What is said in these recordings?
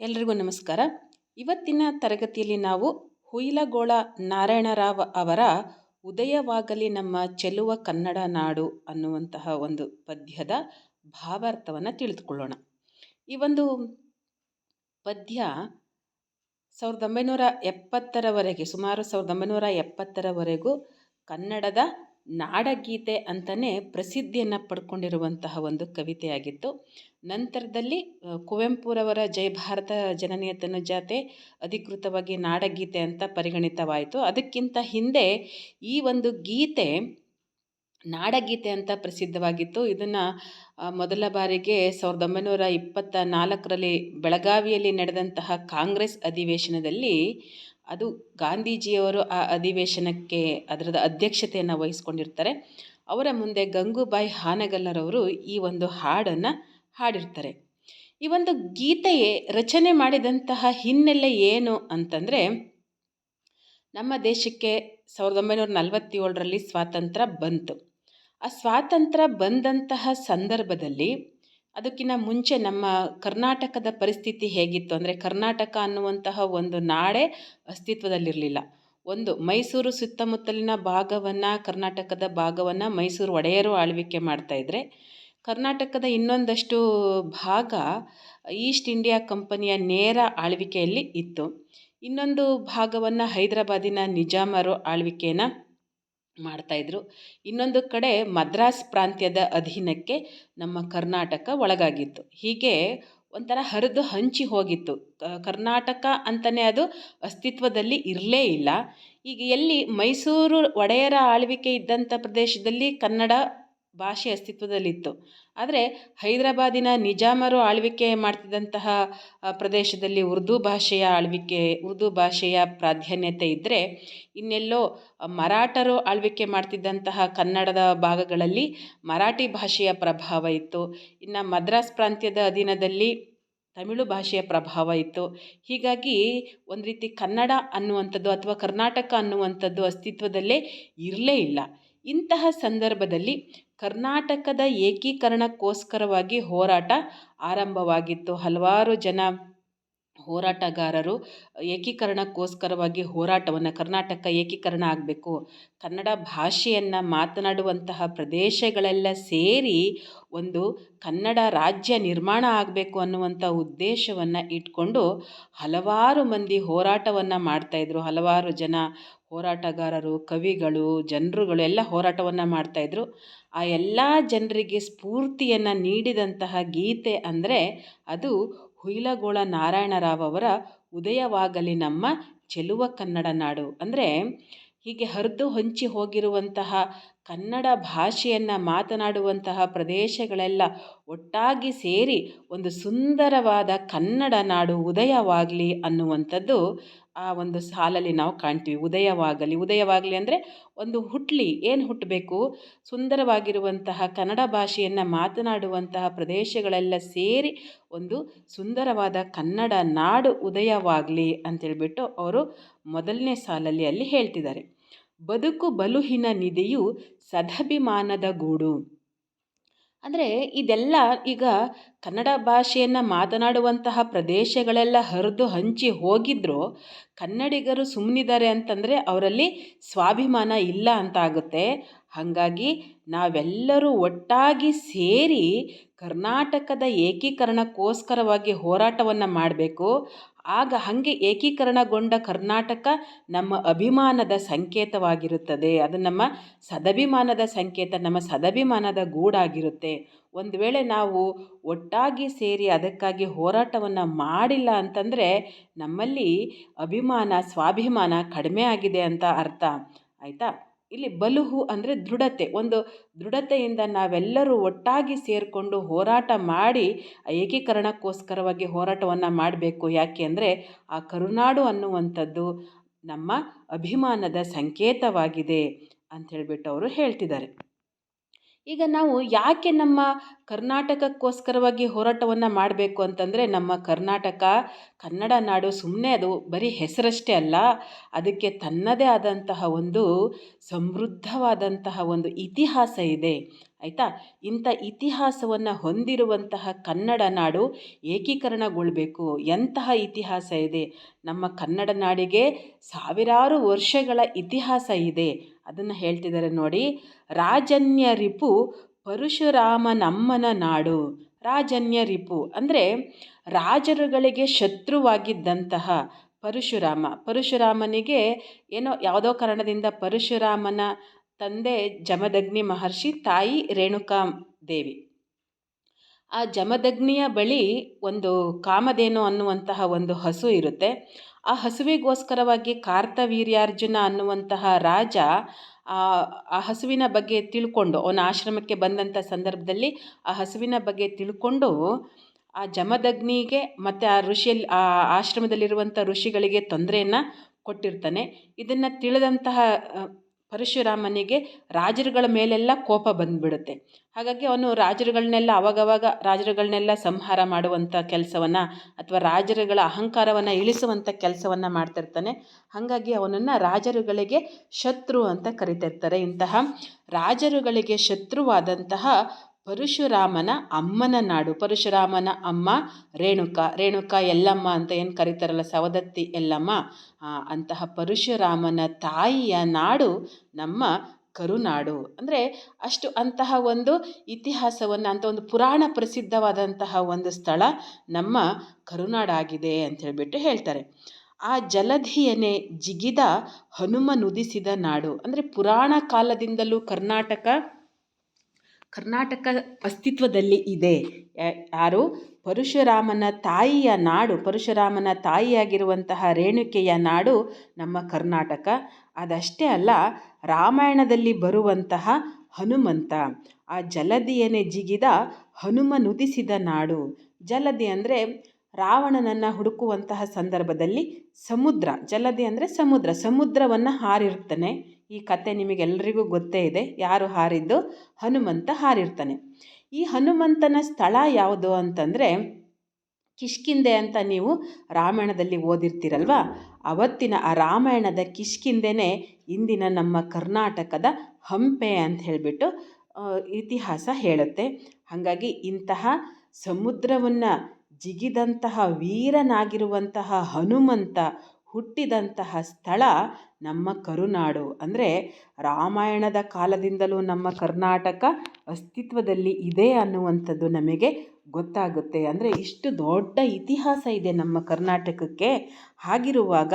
ಎಲ್ರಿಗೂ ನಮಸ್ಕಾರ. ಇವತ್ತಿನ ತರಗತಿಯಲ್ಲಿ ನಾವು ಹುಯಿಲಗೋಳ ನಾರಾಯಣರಾವ್ ಅವರ ಉದಯವಾಗಲಿ ನಮ್ಮ ಚೆಲುವ ಕನ್ನಡ ನಾಡು ಅನ್ನುವಂತಹ ಒಂದು ಪದ್ಯದ ಭಾವಾರ್ಥವನ್ನು ತಿಳಿದುಕೊಳ್ಳೋಣ. ಈ ಒಂದು ಪದ್ಯ ಸಾವಿರದ ಒಂಬೈನೂರ ಎಪ್ಪತ್ತರವರೆಗೆ, ಸುಮಾರು ಸಾವಿರದ ಒಂಬೈನೂರ ಎಪ್ಪತ್ತರವರೆಗೂ ಕನ್ನಡದ ನಾಡಗೀತೆ ಅಂತಲೇ ಪ್ರಸಿದ್ಧಿಯನ್ನು ಪಡ್ಕೊಂಡಿರುವಂತಹ ಒಂದು ಕವಿತೆಯಾಗಿತ್ತು. ನಂತರದಲ್ಲಿ ಕುವೆಂಪುರವರ ಜೈ ಭಾರತ ಜನನಿಯ ತನುಜಾತೆ ಅಧಿಕೃತವಾಗಿ ನಾಡಗೀತೆ ಅಂತ ಪರಿಗಣಿತವಾಯಿತು. ಅದಕ್ಕಿಂತ ಹಿಂದೆ ಈ ಒಂದು ಗೀತೆ ನಾಡಗೀತೆ ಅಂತ ಪ್ರಸಿದ್ಧವಾಗಿತ್ತು. ಇದನ್ನು ಮೊದಲ ಬಾರಿಗೆ ಸಾವಿರದ ಒಂಬೈನೂರ ಇಪ್ಪತ್ತ ನಾಲ್ಕರಲ್ಲಿ ಬೆಳಗಾವಿಯಲ್ಲಿ ನಡೆದಂತಹ ಕಾಂಗ್ರೆಸ್ ಅಧಿವೇಶನದಲ್ಲಿ ಅದು ಗಾಂಧೀಜಿಯವರು ಆ ಅಧಿವೇಶನಕ್ಕೆ ಅದರದ ಅಧ್ಯಕ್ಷತೆಯನ್ನು ವಹಿಸ್ಕೊಂಡಿರ್ತಾರೆ. ಅವರ ಮುಂದೆ ಗಂಗೂಬಾಯಿ ಹಾನಗಲ್ಲರವರು ಈ ಒಂದು ಹಾಡನ್ನು ಹಾಡಿರ್ತಾರೆ. ಈ ಒಂದು ಗೀತೆಯೇ ರಚನೆ ಮಾಡಿದಂತಹ ಹಿನ್ನೆಲೆ ಏನು ಅಂತಂದರೆ, ನಮ್ಮ ದೇಶಕ್ಕೆ ಸಾವಿರದ ಒಂಬೈನೂರ ನಲವತ್ತೇಳರಲ್ಲಿ ಸ್ವಾತಂತ್ರ್ಯ ಬಂತು. ಆ ಸ್ವಾತಂತ್ರ್ಯ ಬಂದಂತಹ ಸಂದರ್ಭದಲ್ಲಿ ಅದಕ್ಕಿಂತ ಮುಂಚೆ ನಮ್ಮ ಕರ್ನಾಟಕದ ಪರಿಸ್ಥಿತಿ ಹೇಗಿತ್ತು ಅಂದರೆ ಕರ್ನಾಟಕ ಅನ್ನುವಂತಹ ಒಂದು ನಾಡೇ ಅಸ್ತಿತ್ವದಲ್ಲಿರಲಿಲ್ಲ. ಒಂದು, ಮೈಸೂರು ಸುತ್ತಮುತ್ತಲಿನ ಭಾಗವನ್ನು, ಕರ್ನಾಟಕದ ಭಾಗವನ್ನು ಮೈಸೂರು ಒಡೆಯರು ಆಳ್ವಿಕೆ ಮಾಡ್ತಾಯಿದ್ರೆ ಕರ್ನಾಟಕದ ಇನ್ನೊಂದಷ್ಟು ಭಾಗ ಈಸ್ಟ್ ಇಂಡಿಯಾ ಕಂಪನಿಯ ನೇರ ಆಳ್ವಿಕೆಯಲ್ಲಿ ಇತ್ತು. ಇನ್ನೊಂದು ಭಾಗವನ್ನು ಹೈದರಾಬಾದಿನ ನಿಜಾಮರು ಆಳ್ವಿಕೆಯನ್ನು ಮಾಡ್ತಾಯಿದ್ರು ಇನ್ನೊಂದು ಕಡೆ ಮದ್ರಾಸ್ ಪ್ರಾಂತ್ಯದ ಅಧೀನಕ್ಕೆ ನಮ್ಮ ಕರ್ನಾಟಕ ಒಳಗಾಗಿತ್ತು. ಹೀಗೆ ಒಂಥರ ಹರಿದು ಹಂಚಿ ಹೋಗಿತ್ತು. ಕರ್ನಾಟಕ ಅಂತಲೇ ಅದು ಅಸ್ತಿತ್ವದಲ್ಲಿ ಇರಲೇ ಇಲ್ಲ. ಈಗ ಎಲ್ಲಿ ಮೈಸೂರು ಒಡೆಯರ ಆಳ್ವಿಕೆ ಇದ್ದಂಥ ಪ್ರದೇಶದಲ್ಲಿ ಕನ್ನಡ ಭಾಷೆ ಅಸ್ತಿತ್ವದಲ್ಲಿತ್ತು. ಆದರೆ ಹೈದರಾಬಾದಿನ ನಿಜಾಮರು ಆಳ್ವಿಕೆ ಮಾಡ್ತಿದ್ದಂತಹ ಪ್ರದೇಶದಲ್ಲಿ ಉರ್ದು ಭಾಷೆಯ ಆಳ್ವಿಕೆ, ಉರ್ದು ಭಾಷೆಯ ಪ್ರಾಧಾನ್ಯತೆ ಇದ್ದರೆ ಇನ್ನೆಲ್ಲೋ ಮರಾಠರು ಆಳ್ವಿಕೆ ಮಾಡ್ತಿದ್ದಂತಹ ಕನ್ನಡದ ಭಾಗಗಳಲ್ಲಿ ಮರಾಠಿ ಭಾಷೆಯ ಪ್ರಭಾವ ಇತ್ತು. ಇನ್ನು ಮದ್ರಾಸ್ ಪ್ರಾಂತ್ಯದ ಅಧೀನದಲ್ಲಿ ತಮಿಳು ಭಾಷೆಯ ಪ್ರಭಾವ ಇತ್ತು. ಹೀಗಾಗಿ ಒಂದು ರೀತಿ ಕನ್ನಡ ಅನ್ನುವಂಥದ್ದು ಅಥವಾ ಕರ್ನಾಟಕ ಅನ್ನುವಂಥದ್ದು ಅಸ್ತಿತ್ವದಲ್ಲೇ ಇರಲೇ ಇಲ್ಲ. ಇಂತಹ ಸಂದರ್ಭದಲ್ಲಿ ಕರ್ನಾಟಕದ ಏಕೀಕರಣಕ್ಕೋಸ್ಕರವಾಗಿ ಹೋರಾಟ ಆರಂಭವಾಗಿತ್ತು. ಹಲವಾರು ಜನ ಹೋರಾಟಗಾರರು ಏಕೀಕರಣಕ್ಕೋಸ್ಕರವಾಗಿ ಹೋರಾಟವನ್ನು, ಕರ್ನಾಟಕ ಏಕೀಕರಣ ಆಗಬೇಕು. ಕನ್ನಡ ಭಾಷೆಯನ್ನು ಮಾತನಾಡುವಂತಹ ಪ್ರದೇಶಗಳೆಲ್ಲ ಸೇರಿ ಒಂದು ಕನ್ನಡ ರಾಜ್ಯ ನಿರ್ಮಾಣ ಆಗಬೇಕು ಅನ್ನುವಂಥ ಉದ್ದೇಶವನ್ನು ಇಟ್ಕೊಂಡು ಹಲವಾರು ಮಂದಿ ಹೋರಾಟವನ್ನು ಮಾಡ್ತಾಯಿದ್ರು ಹಲವಾರು ಜನ ಹೋರಾಟಗಾರರು, ಕವಿಗಳು, ಜನರುಗಳು ಎಲ್ಲ ಹೋರಾಟವನ್ನು ಮಾಡ್ತಾಯಿದ್ರು ಆ ಎಲ್ಲ ಜನರಿಗೆ ಸ್ಫೂರ್ತಿಯನ್ನು ನೀಡಿದಂತಹ ಗೀತೆ ಅಂದರೆ ಅದು ಹುಯಿಲಗೋಳ ನಾರಾಯಣರಾವ್ ಅವರ ಉದಯವಾಗಲಿ ನಮ್ಮ ಚೆಲುವ ಕನ್ನಡ ನಾಡು. ಅಂದರೆ ಹೀಗೆ ಹರಿದು ಹೊಂಚಿ ಹೋಗಿರುವಂತಹ ಕನ್ನಡ ಭಾಷೆಯನ್ನು ಮಾತನಾಡುವಂತಹ ಪ್ರದೇಶಗಳೆಲ್ಲ ಒಟ್ಟಾಗಿ ಸೇರಿ ಒಂದು ಸುಂದರವಾದ ಕನ್ನಡ ನಾಡು ಉದಯವಾಗಲಿ ಅನ್ನುವಂಥದ್ದು ಆ ಒಂದು ಸಾಲಲ್ಲಿ ನಾವು ಕಾಣ್ತೀವಿ. ಉದಯವಾಗಲಿ ಉದಯವಾಗಲಿ ಅಂದರೆ ಒಂದು ಹುಟ್ಟಲಿ ಏನು ಹುಟ್ಟಬೇಕು ಸುಂದರವಾಗಿರುವಂತಹ ಕನ್ನಡ ಭಾಷೆಯನ್ನು ಮಾತನಾಡುವಂತಹ ಪ್ರದೇಶಗಳೆಲ್ಲ ಸೇರಿ ಒಂದು ಸುಂದರವಾದ ಕನ್ನಡ ನಾಡು ಉದಯವಾಗಲಿ ಅಂತೇಳ್ಬಿಟ್ಟು ಅವರು ಮೊದಲನೇ ಸಾಲಲ್ಲಿ ಅಲ್ಲಿ ಹೇಳ್ತಿದ್ದಾರೆ. ಬದುಕು ಬಲುಹಿನ ನಿಧಿಯು ಸದಭಿಮಾನದ ಗೂಡು. ಅಂದರೆ ಇದೆಲ್ಲ ಈಗ ಕನ್ನಡ ಭಾಷೆಯನ್ನು ಮಾತನಾಡುವಂತಹ ಪ್ರದೇಶಗಳೆಲ್ಲ ಹರಿದು ಹಂಚಿ ಹೋಗಿದ್ದರೂ ಕನ್ನಡಿಗರು ಸುಮ್ಮನಿದ್ದಾರೆ ಅಂತಂದರೆ ಅವರಲ್ಲಿ ಸ್ವಾಭಿಮಾನ ಇಲ್ಲ ಅಂತ ಆಗುತ್ತೆ. ಹಾಗಾಗಿ ನಾವೆಲ್ಲರೂ ಒಟ್ಟಾಗಿ ಸೇರಿ ಕರ್ನಾಟಕದ ಏಕೀಕರಣಕ್ಕೋಸ್ಕರವಾಗಿ ಹೋರಾಟವನ್ನು ಮಾಡಬೇಕು. ಆಗ ಹಾಗೆ ಏಕೀಕರಣಗೊಂಡ ಕರ್ನಾಟಕ ನಮ್ಮ ಅಭಿಮಾನದ ಸಂಕೇತವಾಗಿರುತ್ತದೆ. ಅದು ನಮ್ಮ ಸದಭಿಮಾನದ ಸಂಕೇತ, ನಮ್ಮ ಸದಭಿಮಾನದ ಗೂಡಾಗಿರುತ್ತೆ. ಒಂದು ವೇಳೆ ನಾವು ಒಟ್ಟಾಗಿ ಸೇರಿ ಅದಕ್ಕಾಗಿ ಹೋರಾಟವನ್ನು ಮಾಡಿಲ್ಲ ಅಂತಂದರೆ ನಮ್ಮಲ್ಲಿ ಅಭಿಮಾನ, ಸ್ವಾಭಿಮಾನ ಕಡಿಮೆ ಆಗಿದೆ ಅಂತ ಅರ್ಥ. ಆಯಿತಾ? ಇಲ್ಲಿ ಬಲುಹು ಅಂದರೆ ದೃಢತೆ. ಒಂದು ದೃಢತೆಯಿಂದ ನಾವೆಲ್ಲರೂ ಒಟ್ಟಾಗಿ ಸೇರಿಕೊಂಡು ಹೋರಾಟ ಮಾಡಿ ಏಕೀಕರಣಕ್ಕೋಸ್ಕರವಾಗಿ ಹೋರಾಟವನ್ನು ಮಾಡಬೇಕು. ಯಾಕೆ ಅಂದರೆ ಆ ಕರುನಾಡು ಅನ್ನುವಂಥದ್ದು ನಮ್ಮ ಅಭಿಮಾನದ ಸಂಕೇತವಾಗಿದೆ ಅಂತ ಹೇಳಿಬಿಟ್ಟು ಅವರು ಹೇಳ್ತಿದ್ದಾರೆ. ಈಗ ನಾವು ಯಾಕೆ ನಮ್ಮ ಕರ್ನಾಟಕಕ್ಕೋಸ್ಕರವಾಗಿ ಹೋರಾಟವನ್ನು ಮಾಡಬೇಕು ಅಂತಂದರೆ ನಮ್ಮ ಕರ್ನಾಟಕ, ಕನ್ನಡ ನಾಡು ಸುಮ್ಮನೆ ಅದು ಬರೀ ಹೆಸರಷ್ಟೇ ಅಲ್ಲ, ಅದಕ್ಕೆ ತನ್ನದೇ ಆದಂತಹ ಒಂದು ಸಮೃದ್ಧವಾದಂತಹ ಒಂದು ಇತಿಹಾಸ ಇದೆ. ಆಯಿತಾ? ಇಂಥ ಇತಿಹಾಸವನ್ನು ಹೊಂದಿರುವಂತಹ ಕನ್ನಡ ನಾಡು ಏಕೀಕರಣಗೊಳ್ಬೇಕು. ಎಂತಹ ಇತಿಹಾಸ ಇದೆ? ನಮ್ಮ ಕನ್ನಡ ನಾಡಿಗೆ ಸಾವಿರಾರು ವರ್ಷಗಳ ಇತಿಹಾಸ ಇದೆ. ಅದನ್ನು ಹೇಳ್ತಿದ್ದಾರೆ ನೋಡಿ. ರಾಜನ್ಯ ರಿಪು ಪರಶುರಾಮನಮ್ಮನ ನಾಡು. ರಾಜನ್ಯ ರಿಪು ಅಂದರೆ ರಾಜರುಗಳಿಗೆ ಶತ್ರುವಾಗಿದ್ದಂತಹ ಪರಶುರಾಮ. ಪರಶುರಾಮನಿಗೆ ಏನೋ ಯಾವುದೋ ಕಾರಣದಿಂದ ಪರಶುರಾಮನ ತಂದೆ ಜಮದಗ್ನಿ ಮಹರ್ಷಿ, ತಾಯಿ ರೇಣುಕಾ ದೇವಿ ಆ ಜಮದಗ್ನಿಯ ಬಳಿ ಒಂದು ಕಾಮಧೇನು ಅನ್ನುವಂತಹ ಒಂದು ಹಸು ಇರುತ್ತೆ. ಆ ಹಸುವಿಗೋಸ್ಕರವಾಗಿ ಕಾರ್ತವೀರ್ಯಾರ್ಜುನ ಅನ್ನುವಂತಹ ರಾಜ ಆ ಹಸುವಿನ ಬಗ್ಗೆ ತಿಳ್ಕೊಂಡು, ಅವನ ಆಶ್ರಮಕ್ಕೆ ಬಂದಂಥ ಸಂದರ್ಭದಲ್ಲಿ ಆ ಹಸುವಿನ ಬಗ್ಗೆ ತಿಳ್ಕೊಂಡು ಆ ಜಮದಗ್ನಿಗೆ ಮತ್ತು ಆ ಋಷಿಯಲ್ಲಿ, ಆ ಆಶ್ರಮದಲ್ಲಿರುವಂಥ ಋಷಿಗಳಿಗೆ ತೊಂದರೆಯನ್ನು ಕೊಟ್ಟಿರ್ತಾನೆ. ಇದನ್ನು ತಿಳಿದಂತಹ ಪರಶುರಾಮನಿಗೆ ರಾಜರುಗಳ ಮೇಲೆಲ್ಲ ಕೋಪ ಬಂದ್ಬಿಡುತ್ತೆ. ಹಾಗಾಗಿ ಅವನು ರಾಜರುಗಳನ್ನೆಲ್ಲ ಅವಾಗವಾಗ ರಾಜರುಗಳನ್ನೆಲ್ಲ ಸಂಹಾರ ಮಾಡುವಂಥ ಕೆಲಸವನ್ನು ಅಥವಾ ರಾಜರುಗಳ ಅಹಂಕಾರವನ್ನು ಇಳಿಸುವಂಥ ಕೆಲಸವನ್ನು ಮಾಡ್ತಿರ್ತಾನೆ. ಹಾಗಾಗಿ ಅವನನ್ನು ರಾಜರುಗಳಿಗೆ ಶತ್ರು ಅಂತ ಕರಿತಿರ್ತಾರೆ. ಇಂತಹ ರಾಜರುಗಳಿಗೆ ಶತ್ರುವಾದಂತಹ ಪರಶುರಾಮನ ಅಮ್ಮನ ನಾಡು. ಪರಶುರಾಮನ ಅಮ್ಮ ರೇಣುಕ. ರೇಣುಕ ಎಲ್ಲಮ್ಮ ಅಂತ ಏನು ಕರೀತಾರಲ್ಲ? ಸವದತ್ತಿ ಎಲ್ಲಮ್ಮ. ಅಂತಹ ಪರಶುರಾಮನ ತಾಯಿಯ ನಾಡು ನಮ್ಮ ಕರುನಾಡು. ಅಂದರೆ ಅಷ್ಟು ಅಂತಹ ಒಂದು ಇತಿಹಾಸವನ್ನು, ಅಂತ ಒಂದು ಪುರಾಣ ಪ್ರಸಿದ್ಧವಾದಂತಹ ಒಂದು ಸ್ಥಳ ನಮ್ಮ ಕರುನಾಡಾಗಿದೆ ಅಂತ ಹೇಳಿಬಿಟ್ಟು ಹೇಳ್ತಾರೆ. ಆ ಜಲಧಿಯನೆ ಜಿಗಿದ ಹನುಮನುದಿಸಿದ ನಾಡು. ಅಂದರೆ ಪುರಾಣ ಕಾಲದಿಂದಲೂ ಕರ್ನಾಟಕ ಕರ್ನಾಟಕ ಅಸ್ತಿತ್ವದಲ್ಲಿ ಇದೆ. ಯಾರು? ಪರಶುರಾಮನ ತಾಯಿಯ ನಾಡು, ಪರಶುರಾಮನ ತಾಯಿಯಾಗಿರುವಂತಹ ರೇಣುಕೆಯ ನಾಡು ನಮ್ಮ ಕರ್ನಾಟಕ. ಅದಷ್ಟೇ ಅಲ್ಲ, ರಾಮಾಯಣದಲ್ಲಿ ಬರುವಂತಹ ಹನುಮಂತ. ಆ ಜಲದಿಯನೆ ಜಿಗಿದ ಹನುಮನುದಿಸಿದ ನಾಡು. ಜಲದಿ ಅಂದರೆ ರಾವಣನನ್ನು ಹುಡುಕುವಂತಹ ಸಂದರ್ಭದಲ್ಲಿ ಸಮುದ್ರ. ಜಲದಿ ಅಂದರೆ ಸಮುದ್ರ. ಸಮುದ್ರವನ್ನು ಹಾರಿರ್ತಾನೆ ಈ ಕತೆ ನಿಮಗೆಲ್ಲರಿಗೂ ಗೊತ್ತೇ ಇದೆ. ಯಾರು ಹಾರಿದ್ದು? ಹನುಮಂತ ಹಾರಿರ್ತಾನೆ. ಈ ಹನುಮಂತನ ಸ್ಥಳ ಯಾವುದು ಅಂತಂದರೆ ಕಿಷ್ಕಿಂದೆ ಅಂತ ನೀವು ರಾಮಾಯಣದಲ್ಲಿ ಓದಿರ್ತೀರಲ್ವ? ಅವತ್ತಿನ ಆ ರಾಮಾಯಣದ ಕಿಷ್ಕಿಂದೆನೇ ಇಂದಿನ ನಮ್ಮ ಕರ್ನಾಟಕದ ಹಂಪೆ ಅಂತ ಹೇಳಿಬಿಟ್ಟು ಇತಿಹಾಸ ಹೇಳುತ್ತೆ. ಹಾಗಾಗಿ ಇಂತಹ ಸಮುದ್ರವನ್ನು ಜಿಗಿದಂತಹ ವೀರನಾಗಿರುವಂತಹ ಹನುಮಂತ ಹುಟ್ಟಿದಂತಹ ಸ್ಥಳ ನಮ್ಮ ಕರುನಾಡು. ಅಂದರೆ ರಾಮಾಯಣದ ಕಾಲದಿಂದಲೂ ನಮ್ಮ ಕರ್ನಾಟಕ ಅಸ್ತಿತ್ವದಲ್ಲಿ ಇದೆ ಅನ್ನುವಂಥದ್ದು ನಮಗೆ ಗೊತ್ತಾಗುತ್ತೆ. ಅಂದರೆ ಇಷ್ಟು ದೊಡ್ಡ ಇತಿಹಾಸ ಇದೆ ನಮ್ಮ ಕರ್ನಾಟಕಕ್ಕೆ. ಹಾಗಿರುವಾಗ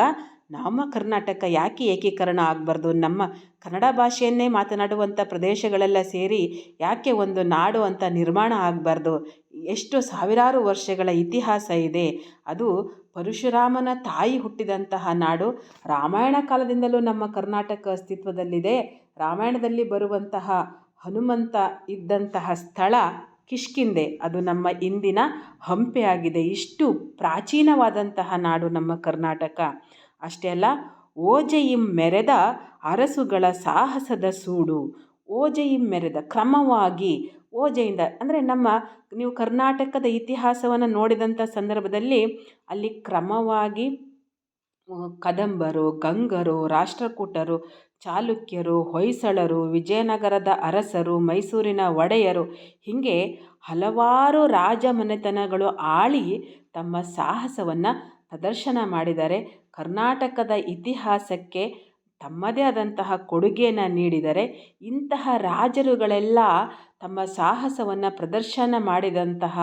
ನಮ್ಮ ಕರ್ನಾಟಕ ಯಾಕೆ ಏಕೀಕರಣ ಆಗಬಾರ್ದು? ನಮ್ಮ ಕನ್ನಡ ಭಾಷೆಯನ್ನೇ ಮಾತನಾಡುವಂಥ ಪ್ರದೇಶಗಳೆಲ್ಲ ಸೇರಿ ಯಾಕೆ ಒಂದು ನಾಡು ಅಂತ ನಿರ್ಮಾಣ ಆಗಬಾರ್ದು? ಎಷ್ಟು ಸಾವಿರಾರು ವರ್ಷಗಳ ಇತಿಹಾಸ ಇದೆ. ಅದು ಪರಶುರಾಮನ ತಾಯಿ ಹುಟ್ಟಿದಂತಹ ನಾಡು ರಾಮಾಯಣ ಕಾಲದಿಂದಲೂ ನಮ್ಮ ಕರ್ನಾಟಕ ಅಸ್ತಿತ್ವದಲ್ಲಿದೆ. ರಾಮಾಯಣದಲ್ಲಿ ಬರುವಂತಹ ಹನುಮಂತ ಇದ್ದಂತಹ ಸ್ಥಳ ಕಿಷ್ಕಿಂದೆ ಅದು ನಮ್ಮ ಇಂದಿನ ಹಂಪೆಯಾಗಿದೆ. ಇಷ್ಟು ಪ್ರಾಚೀನವಾದಂತಹ ನಾಡು ನಮ್ಮ ಕರ್ನಾಟಕ. ಅಷ್ಟೇ ಅಲ್ಲ, ಓಜೆಯಿಂ ಮೆರೆದ ಅರಸುಗಳ ಸಾಹಸದ ಸೂಡು. ಓಜೆಯಿಂ ಮೆರೆದ ಕ್ರಮವಾಗಿ ಓಜೆಯಿಂದ, ಅಂದರೆ ನಮ್ಮ ನೀವು ಕರ್ನಾಟಕದ ಇತಿಹಾಸವನ್ನು ನೋಡಿದಂಥ ಸಂದರ್ಭದಲ್ಲಿ ಅಲ್ಲಿ ಕ್ರಮವಾಗಿ ಕದಂಬರು, ಗಂಗರು, ರಾಷ್ಟ್ರಕೂಟರು, ಚಾಲುಕ್ಯರು, ಹೊಯ್ಸಳರು, ವಿಜಯನಗರದ ಅರಸರು, ಮೈಸೂರಿನ ಒಡೆಯರು, ಹೀಗೆ ಹಲವಾರು ರಾಜಮನೆತನಗಳು ಆಳಿ ತಮ್ಮ ಸಾಹಸವನ್ನು ಪ್ರದರ್ಶನ ಮಾಡಿದ್ದಾರೆ ಕರ್ನಾಟಕದ ಇತಿಹಾಸಕ್ಕೆ ತಮ್ಮದೇ ಆದಂತಹ ಕೊಡುಗೆಯನ್ನು ನೀಡಿದರೆ ಇಂತಹ ರಾಜರುಗಳೆಲ್ಲ ತಮ್ಮ ಸಾಹಸವನ್ನು ಪ್ರದರ್ಶನ ಮಾಡಿದಂತಹ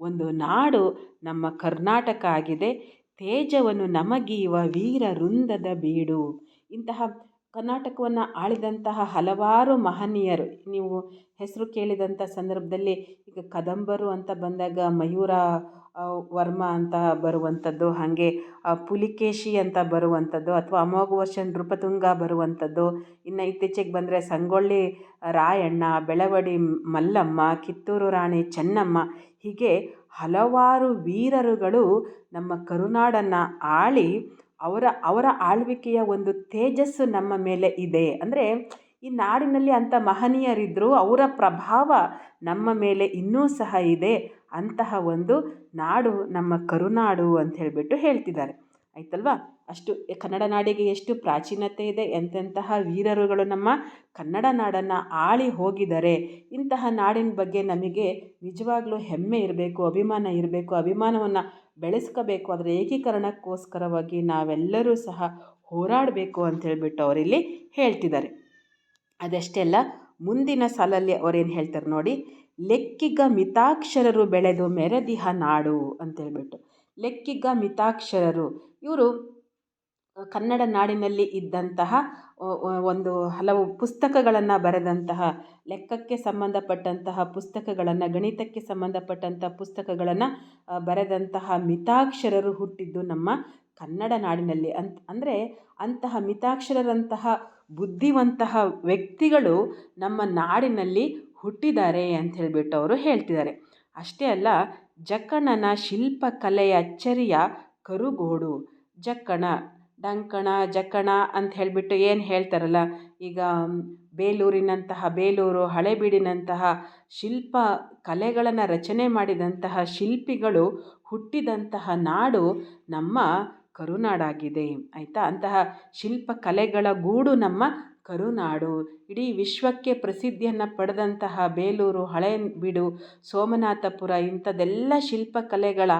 ಒಂದು ನಾಡು ನಮ್ಮ ಕರ್ನಾಟಕ ಆಗಿದೆ. ತೇಜವನ್ನು ನಮಗೀವ ವೀರ ವೃಂದದ ಬೀಡು. ಇಂತಹ ಕರ್ನಾಟಕವನ್ನು ಆಳಿದಂತಹ ಹಲವಾರು ಮಹನೀಯರು. ನೀವು ಹೆಸರು ಕೇಳಿದಂಥ ಸಂದರ್ಭದಲ್ಲಿ ಈಗ ಕದಂಬರು ಅಂತ ಬಂದಾಗ ಮಯೂರ ವರ್ಮ ಅಂತ ಬರುವಂಥದ್ದು ಹಾಗೆ ಪುಲಿಕೇಶಿ ಅಂತ ಬರುವಂಥದ್ದು ಅಥವಾ ಅಮೋಘ ವರ್ಷ ನೃಪತುಂಗ ಬರುವಂಥದ್ದು ಇನ್ನು ಇತ್ತೀಚೆಗೆ ಬಂದರೆ ಸಂಗೊಳ್ಳಿ ರಾಯಣ್ಣ, ಬೆಳವಡಿ ಮಲ್ಲಮ್ಮ, ಕಿತ್ತೂರು ರಾಣಿ ಚೆನ್ನಮ್ಮ, ಹೀಗೆ ಹಲವಾರು ವೀರರುಗಳು ನಮ್ಮ ಕರುನಾಡನ್ನು ಆಳಿ ಅವರ ಅವರ ಆಳ್ವಿಕೆಯ ಒಂದು ತೇಜಸ್ಸು ನಮ್ಮ ಮೇಲೆ ಇದೆ. ಅಂದರೆ ಈ ನಾಡಿನಲ್ಲಿ ಅಂಥ ಮಹನೀಯರಿದ್ದರು ಅವರ ಪ್ರಭಾವ ನಮ್ಮ ಮೇಲೆ ಇನ್ನೂ ಸಹ ಇದೆ. ಅಂತಹ ಒಂದು ನಾಡು ನಮ್ಮ ಕರುನಾಡು ಅಂತ ಹೇಳಿಬಿಟ್ಟು ಹೇಳ್ತಿದ್ದಾರೆ. ಆಯ್ತಲ್ವಾ? ಅಷ್ಟು ಕನ್ನಡ ನಾಡಿಗೆ ಎಷ್ಟು ಪ್ರಾಚೀನತೆ ಇದೆ, ಎಂತೆಂತಹ ವೀರರುಗಳು ನಮ್ಮ ಕನ್ನಡ ನಾಡನ್ನು ಆಳಿ ಹೋಗಿದ್ದಾರೆ, ಇಂತಹ ನಾಡಿನ ಬಗ್ಗೆ ನಮಗೆ ನಿಜವಾಗ್ಲೂ ಹೆಮ್ಮೆ ಇರಬೇಕು, ಅಭಿಮಾನ ಇರಬೇಕು, ಅಭಿಮಾನವನ್ನು ಬೆಳೆಸ್ಕೋಬೇಕು. ಅದರ ಏಕೀಕರಣಕ್ಕೋಸ್ಕರವಾಗಿ ನಾವೆಲ್ಲರೂ ಸಹ ಹೋರಾಡಬೇಕು ಅಂತ ಹೇಳ್ಬಿಟ್ಟು ಅವರಿಲ್ಲಿ ಹೇಳ್ತಿದ್ದಾರೆ. ಅದಷ್ಟೇ ಅಲ್ಲ, ಮುಂದಿನ ಸಾಲಲ್ಲಿ ಅವರೇನು ಹೇಳ್ತಾರೆ ನೋಡಿ, ಲೆಕ್ಕಿಗ ಮಿತಾಕ್ಷರರು ಬೆಳೆದು ಮೆರೆದಿಹ ನಾಡು ಅಂತೇಳ್ಬಿಟ್ಟು ಲೆಕ್ಕಿಗ ಮಿತಾಕ್ಷರರು ಇವರು ಕನ್ನಡ ನಾಡಿನಲ್ಲಿ ಇದ್ದಂತಹ ಒಂದು ಹಲವು ಪುಸ್ತಕಗಳನ್ನು ಬರೆದಂತಹ, ಲೆಕ್ಕಕ್ಕೆ ಸಂಬಂಧಪಟ್ಟಂತಹ ಪುಸ್ತಕಗಳನ್ನು, ಗಣಿತಕ್ಕೆ ಸಂಬಂಧಪಟ್ಟಂತಹ ಪುಸ್ತಕಗಳನ್ನು ಬರೆದಂತಹ ಮಿತಾಕ್ಷರರು ಹುಟ್ಟಿದ್ದು ನಮ್ಮ ಕನ್ನಡ ನಾಡಿನಲ್ಲಿ. ಅಂತ ಅಂದರೆ ಅಂತಹ ಮಿತಾಕ್ಷರರಂತಹ ಬುದ್ಧಿವಂತಹ ವ್ಯಕ್ತಿಗಳು ನಮ್ಮ ನಾಡಿನಲ್ಲಿ ಹುಟ್ಟಿದ್ದಾರೆ ಅಂತ ಹೇಳಿಬಿಟ್ಟು ಅವರು ಹೇಳ್ತಿದ್ದಾರೆ. ಅಷ್ಟೇ ಅಲ್ಲ ಜಕ್ಕಣ್ಣನ ಶಿಲ್ಪಕಲೆಯ ಅಚ್ಚರಿಯ ಕರುಗೋಡು ಜಕ್ಕಣ, ಡಂಕಣ, ಜಕ್ಕಣ ಅಂತ ಹೇಳಿಬಿಟ್ಟು ಏನು ಹೇಳ್ತಾರಲ್ಲ, ಈಗ ಬೇಲೂರಿನಂತಹ, ಬೇಲೂರು ಹಳೆಬೀಡಿನಂತಹ ಶಿಲ್ಪ ಕಲೆಗಳನ್ನು ರಚನೆ ಮಾಡಿದಂತಹ ಶಿಲ್ಪಿಗಳು ಹುಟ್ಟಿದಂತಹ ನಾಡು ನಮ್ಮ ಕರುನಾಡಾಗಿದೆ. ಆಯಿತಾ? ಅಂತಹ ಶಿಲ್ಪಕಲೆಗಳ ಗೂಡು ನಮ್ಮ ಕರುನಾಡು. ಇಡೀ ವಿಶ್ವಕ್ಕೆ ಪ್ರಸಿದ್ಧಿಯನ್ನು ಪಡೆದಂತಹ ಬೇಲೂರು ಹಳೇಬೀಡು ಸೋಮನಾಥಪುರ ಇಂಥದ್ದೆಲ್ಲ ಶಿಲ್ಪಕಲೆಗಳ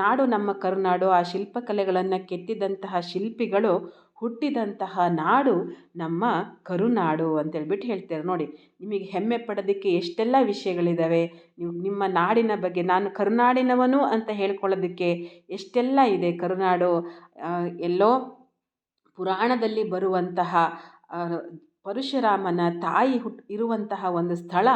ನಾಡು ನಮ್ಮ ಕರುನಾಡು, ಆ ಶಿಲ್ಪಕಲೆಗಳನ್ನು ಕೆತ್ತಿದಂತಹ ಶಿಲ್ಪಿಗಳು ಹುಟ್ಟಿದಂತಹ ನಾಡು ನಮ್ಮ ಕರುನಾಡು ಅಂತೇಳ್ಬಿಟ್ಟು ಹೇಳ್ತೇವೆ ನೋಡಿ. ನಿಮಗೆ ಹೆಮ್ಮೆ ಪಡೋದಕ್ಕೆ ಎಷ್ಟೆಲ್ಲ ವಿಷಯಗಳಿದ್ದಾವೆ ನೀವು ನಿಮ್ಮ ನಾಡಿನ ಬಗ್ಗೆ, ನಾನು ಕರುನಾಡಿನವನು ಅಂತ ಹೇಳ್ಕೊಳ್ಳೋದಕ್ಕೆ ಎಷ್ಟೆಲ್ಲ ಇದೆ ಕರುನಾಡು. ಎಲ್ಲೋ ಪುರಾಣದಲ್ಲಿ ಬರುವಂತಹ ಪರಶುರಾಮನ ತಾಯಿ ಹುಟ್, ಇರುವಂತಹ ಒಂದು ಸ್ಥಳ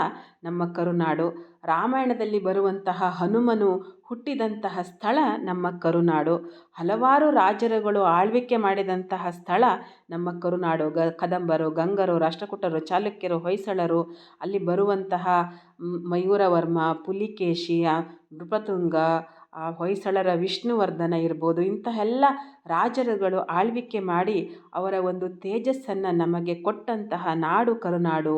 ನಮ್ಮ ಕರುನಾಡು. ರಾಮಾಯಣದಲ್ಲಿ ಬರುವಂತಹ ಹನುಮನು ಹುಟ್ಟಿದಂತಹ ಸ್ಥಳ ನಮ್ಮ ಕರುನಾಡು. ಹಲವಾರು ರಾಜರುಗಳು ಆಳ್ವಿಕೆ ಮಾಡಿದಂತಹ ಸ್ಥಳ ನಮ್ಮ ಕರುನಾಡು. ಗ, ಕದಂಬರು, ಗಂಗರು, ರಾಷ್ಟ್ರಕೂಟರು, ಚಾಲುಕ್ಯರು, ಹೊಯ್ಸಳರು, ಅಲ್ಲಿ ಬರುವಂತಹ ಮಯೂರವರ್ಮ ಪುಲಿಕೇಶಿ ನೃಪತುಂಗ ಹೊಯ್ಸಳರ ವಿಷ್ಣುವರ್ಧನ ಇರ್ಬೋದು ಇಂತಹ ಎಲ್ಲ ರಾಜರುಗಳು ಆಳ್ವಿಕೆ ಮಾಡಿ ಅವರ ಒಂದು ತೇಜಸ್ಸನ್ನು ನಮಗೆ ಕೊಟ್ಟಂತಹ ನಾಡು ಕರುನಾಡು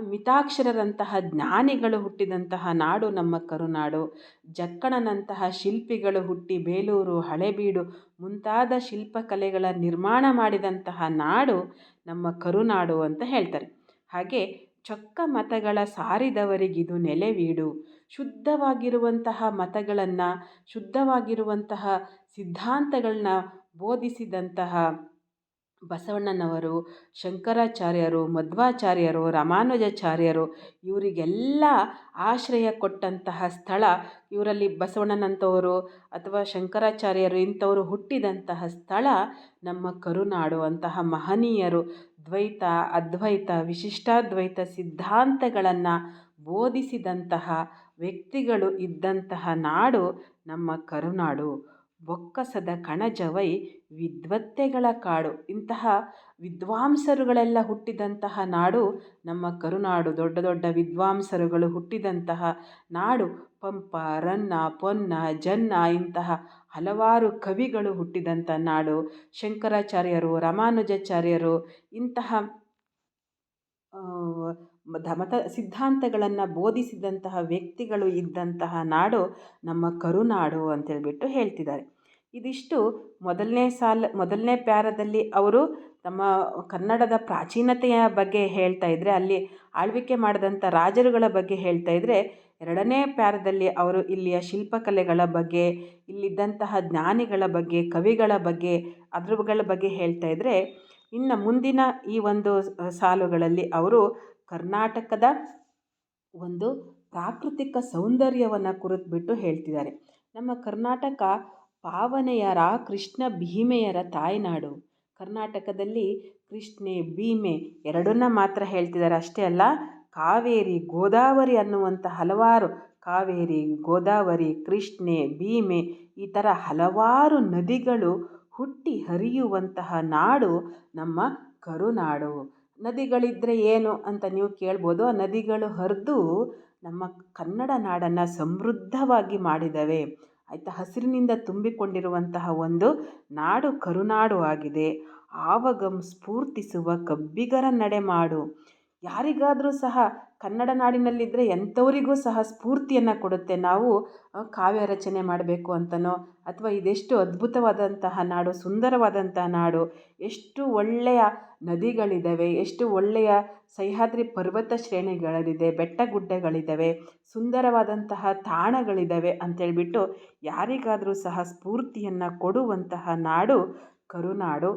ಮಿತಾಕ್ಷರರಂತಹ ಜ್ಞಾನಿಗಳು ಹುಟ್ಟಿದಂತಹ ನಾಡು ನಮ್ಮ ಕರುನಾಡು, ಜಕ್ಕಣನಂತಹ ಶಿಲ್ಪಿಗಳು ಹುಟ್ಟಿ ಬೇಲೂರು, ಹಳೆಬೀಡು ಮುಂತಾದ ಶಿಲ್ಪಕಲೆಗಳ ನಿರ್ಮಾಣ ಮಾಡಿದಂತಹ ನಾಡು ನಮ್ಮ ಕರುನಾಡು ಅಂತ ಹೇಳ್ತಾರೆ. ಹಾಗೆ ಚೊಕ್ಕ ಮತಗಳ ಸಾರಿದವರಿಗಿದು ನೆಲೆವೀಡು ಶುದ್ಧವಾಗಿರುವಂತಹ ಮತಗಳನ್ನು, ಶುದ್ಧವಾಗಿರುವಂತಹ ಸಿದ್ಧಾಂತಗಳನ್ನ ಬೋಧಿಸಿದಂತಹ ಬಸವಣ್ಣನವರು, ಶಂಕರಾಚಾರ್ಯರು, ಮಧ್ವಾಚಾರ್ಯರು, ರಾಮಾನುಜಾಚಾರ್ಯರು, ಇವರಿಗೆಲ್ಲ ಆಶ್ರಯ ಕೊಟ್ಟಂತಹ ಸ್ಥಳ ಇವರಲ್ಲಿ ಬಸವಣ್ಣನಂಥವರು ಅಥವಾ ಶಂಕರಾಚಾರ್ಯರು ಇಂಥವರು ಹುಟ್ಟಿದಂತಹ ಸ್ಥಳ ನಮ್ಮ ಕರುನಾಡು ಅಂತಹ ಮಹನೀಯರು ದ್ವೈತ, ಅದ್ವೈತ, ವಿಶಿಷ್ಟಾದ್ವೈತ ಸಿದ್ಧಾಂತಗಳನ್ನು ಬೋಧಿಸಿದಂತಹ ವ್ಯಕ್ತಿಗಳು ಇದ್ದಂತಹ ನಾಡು ನಮ್ಮ ಕರುನಾಡು. ಬೊಕ್ಕಸದ ಕಣಜವೈ ವಿದ್ವತ್ತೆಗಳ ಕಾಡು. ಇಂತಹ ವಿದ್ವಾಂಸರುಗಳೆಲ್ಲ ಹುಟ್ಟಿದಂತಹ ನಾಡು ನಮ್ಮ ಕರುನಾಡು. ದೊಡ್ಡ ದೊಡ್ಡ ವಿದ್ವಾಂಸರುಗಳು ಹುಟ್ಟಿದಂತಹ ನಾಡು. ಪಂಪ, ರನ್ನ, ಪೊನ್ನ, ಜನ್ನ ಇಂತಹ ಹಲವಾರು ಕವಿಗಳು ಹುಟ್ಟಿದಂಥ ನಾಡು. ಶಂಕರಾಚಾರ್ಯರು, ರಾಮಾನುಜಾಚಾರ್ಯರು ಇಂತಹ ಮತ ಸಿದ್ಧಾಂತಗಳನ್ನು ಬೋಧಿಸಿದಂತಹ ವ್ಯಕ್ತಿಗಳು ಇದ್ದಂತಹ ನಾಡು ನಮ್ಮ ಕರುನಾಡು ಅಂತೇಳ್ಬಿಟ್ಟು ಹೇಳ್ತಿದ್ದಾರೆ. ಇದಿಷ್ಟು ಮೊದಲನೇ ಸಾಲು, ಮೊದಲನೇ ಪ್ಯಾರದಲ್ಲಿ ಅವರು ತಮ್ಮ ಕನ್ನಡದ ಪ್ರಾಚೀನತೆಯ ಬಗ್ಗೆ ಹೇಳ್ತಾ ಇದ್ದರೆ ಅಲ್ಲಿ ಆಳ್ವಿಕೆ ಮಾಡಿದಂಥ ರಾಜರುಗಳ ಬಗ್ಗೆ ಹೇಳ್ತಾ ಇದ್ದರೆ ಎರಡನೇ ಪ್ಯಾರದಲ್ಲಿ ಅವರು ಇಲ್ಲಿಯ ಶಿಲ್ಪಕಲೆಗಳ ಬಗ್ಗೆ, ಇಲ್ಲಿದ್ದಂತಹ ಜ್ಞಾನಿಗಳ ಬಗ್ಗೆ, ಕವಿಗಳ ಬಗ್ಗೆ ಅದ್ರಗಳ ಬಗ್ಗೆ ಹೇಳ್ತಾ ಇದ್ದರೆ ಇನ್ನು ಮುಂದಿನ ಈ ಒಂದು ಸಾಲುಗಳಲ್ಲಿ ಅವರು ಕರ್ನಾಟಕದ ಒಂದು ಪ್ರಾಕೃತಿಕ ಸೌಂದರ್ಯವನ್ನು ಕುರಿತುಬಿಟ್ಟು ಹೇಳ್ತಿದ್ದಾರೆ. ನಮ್ಮ ಕರ್ನಾಟಕ ಪಾವನೆಯರ ಕೃಷ್ಣ ಭೀಮೆಯರ ತಾಯ್ನಾಡು. ಕರ್ನಾಟಕದಲ್ಲಿ ಕೃಷ್ಣೆ ಭೀಮೆ ಎರಡನ್ನ ಮಾತ್ರ ಹೇಳ್ತಿದ್ದಾರೆ ಅಷ್ಟೇ ಅಲ್ಲ, ಕಾವೇರಿ ಗೋದಾವರಿ ಅನ್ನುವಂಥ ಹಲವಾರು ಕಾವೇರಿ, ಗೋದಾವರಿ, ಕೃಷ್ಣೆ ಭೀಮೆ ಈ ಥರ ಹಲವಾರು ನದಿಗಳು ಹುಟ್ಟಿ ಹರಿಯುವಂತಹ ನಾಡು ನಮ್ಮ ಕರುನಾಡು. ನದಿಗಳಿದ್ದರೆ ಏನು ಅಂತ ನೀವು ಕೇಳ್ಬೋದು. ಆ ನದಿಗಳು ಹರಿದು ನಮ್ಮ ಕನ್ನಡ ನಾಡನ್ನು ಸಮೃದ್ಧವಾಗಿ ಮಾಡಿದ್ದಾವೆ ಆಯಿತಾ? ಹಸಿರಿನಿಂದ ತುಂಬಿಕೊಂಡಿರುವಂತಹ ಒಂದು ನಾಡು ಕರುನಾಡು ಆಗಿದೆ. ಆವಗಂ ಸ್ಫೂರ್ತಿಸುವ ಕಬ್ಬಿಗರ ನಡೆಮಾಡು ಯಾರಿಗಾದರೂ ಸಹ ಕನ್ನಡ ನಾಡಿನಲ್ಲಿದ್ದರೆ ಎಂಥವರಿಗೂ ಸಹ ಸ್ಫೂರ್ತಿಯನ್ನು ಕೊಡುತ್ತೆ. ನಾವು ಕಾವ್ಯ ರಚನೆ ಮಾಡಬೇಕು ಅಂತನೋ, ಅಥವಾ ಇದೆಷ್ಟು ಅದ್ಭುತವಾದಂತಹ ನಾಡು, ಸುಂದರವಾದಂತಹ ನಾಡು, ಎಷ್ಟು ಒಳ್ಳೆಯ ನದಿಗಳಿದ್ದಾವೆ ಎಷ್ಟು ಒಳ್ಳೆಯ ಸಹ್ಯಾದ್ರಿ ಪರ್ವತ ಶ್ರೇಣಿಗಳಿದೆ ಬೆಟ್ಟ ಗುಡ್ಡಗಳಿದ್ದಾವೆ ಸುಂದರವಾದಂತಹ ತಾಣಗಳಿದ್ದಾವೆ ಅಂತೇಳ್ಬಿಟ್ಟು ಯಾರಿಗಾದರೂ ಸಹ ಸ್ಫೂರ್ತಿಯನ್ನು ಕೊಡುವಂತಹ ನಾಡು ಕರುನಾಡು.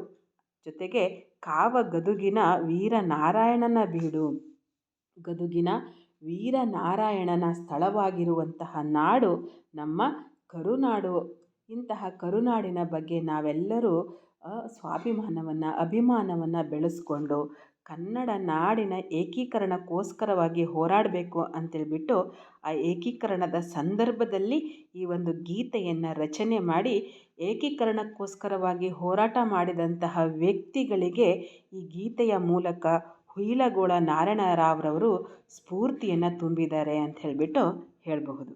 ಜೊತೆಗೆ ಕಾವ ಗದುಗಿನ ವೀರನಾರಾಯಣನ ಬೀಡು. ಗದುಗಿನ ವೀರನಾರಾಯಣನ ಸ್ಥಳವಾಗಿರುವಂತಹ ನಾಡು ನಮ್ಮ ಕರುನಾಡು. ಇಂತಹ ಕರುನಾಡಿನ ಬಗ್ಗೆ ನಾವೆಲ್ಲರೂ ಸ್ವಾಭಿಮಾನವನ್ನು ಅಭಿಮಾನವನ್ನು ಬೆಳೆಸ್ಕೊಂಡು ಕನ್ನಡ ನಾಡಿನ ಏಕೀಕರಣಕ್ಕೋಸ್ಕರವಾಗಿ ಹೋರಾಡಬೇಕು ಅಂತೇಳ್ಬಿಟ್ಟು ಆ ಏಕೀಕರಣದ ಸಂದರ್ಭದಲ್ಲಿ ಈ ಒಂದು ಗೀತೆಯನ್ನು ರಚನೆ ಮಾಡಿ ಏಕೀಕರಣಕ್ಕೋಸ್ಕರವಾಗಿ ಹೋರಾಟ ಮಾಡಿದಂತಹ ವ್ಯಕ್ತಿಗಳಿಗೆ ಈ ಗೀತೆಯ ಮೂಲಕ ಹುಯಿಲಗೋಳ ನಾರಾಯಣ ರಾವ್ರವರು ಸ್ಫೂರ್ತಿಯನ್ನು ತುಂಬಿದ್ದಾರೆ ಅಂತ ಹೇಳಿಬಿಟ್ಟು ಹೇಳಬಹುದು.